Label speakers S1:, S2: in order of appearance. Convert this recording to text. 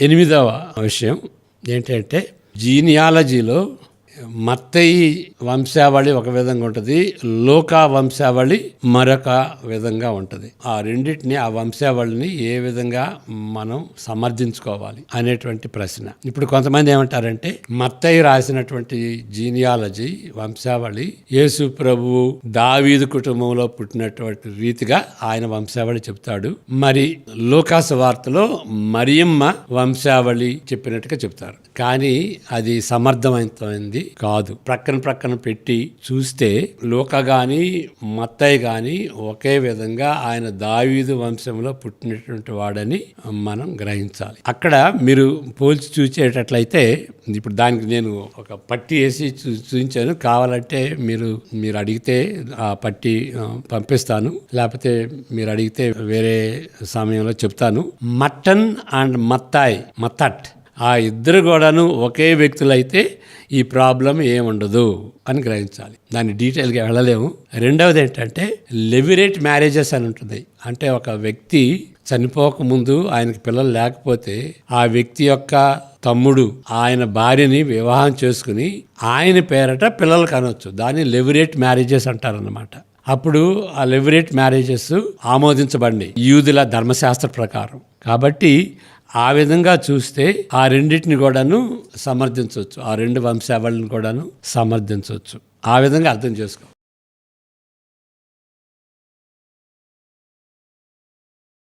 S1: ఎనిమిదవ విషయం ఏంటంటే జీనియాలజీలో మత్తయి వంశావళి ఒక విధంగా ఉంటుంది లోకా వంశావళి మరొక విధంగా ఉంటుంది. ఆ రెండింటిని ఆ వంశావళిని ఏ విధంగా మనం సమర్థించుకోవాలి అనేటువంటి ప్రశ్న. ఇప్పుడు కొంతమంది ఏమంటారంటే మత్తయి రాసినటువంటి జీనియాలజీ వంశావళి యేసు ప్రభువు దావీదు కుటుంబంలో పుట్టినటువంటి రీతిగా ఆయన వంశావళి చెప్తాడు. మరి లోకాసు వార్తలో మరియమ్మ వంశావళి చెప్పినట్టుగా చెప్తారు. కానీ అది సమర్థవంతమైంది కాదు. ప్రక్కన ప్రక్కన పెట్టి చూస్తే లోక గాని మత్తయ్య గాని ఒకే విధంగా ఆయన దావీదు వంశంలో పుట్టినటువంటి వాడని మనం గ్రహించాలి. అక్కడ మీరు పోల్చి చూసేటట్లయితే ఇప్పుడు దానికి నేను ఒక పట్టి వేసి చూపించాను. కావాలంటే మీరు మీరు అడిగితే ఆ పట్టి పంపిస్తాను. లేకపోతే మీరు అడిగితే వేరే సమయంలో చెప్తాను. మటన్ అండ్ మత్తాయ్ మత్తట్. ఆ ఇద్దరు కూడాను ఒకే వ్యక్తులైతే ఈ ప్రాబ్లం ఏముండదు అని గ్రహించాలి. దాన్ని డీటెయిల్గా వెళ్ళలేము. రెండవది ఏంటంటే లెవిరేట్ మ్యారేజెస్ అని ఉంటుంది. అంటే ఒక వ్యక్తి చనిపోకముందు ఆయనకి పిల్లలు లేకపోతే ఆ వ్యక్తి యొక్క తమ్ముడు ఆయన భార్యని వివాహం చేసుకుని ఆయన పేరట పిల్లలు కనొచ్చు. దాన్ని లెవిరేట్ మ్యారేజెస్ అంటారన్నమాట. అప్పుడు ఆ లెవిరేట్ మ్యారేజెస్ ఆమోదించబడి యూదుల ధర్మశాస్త్ర ప్రకారం. కాబట్టి ఆ విధంగా చూస్తే ఆ రెండింటిని కూడాను సమర్థించవచ్చు. ఆ రెండు వంశావళిని కూడాను సమర్థించవచ్చు. ఆ విధంగా అర్థం చేసుకో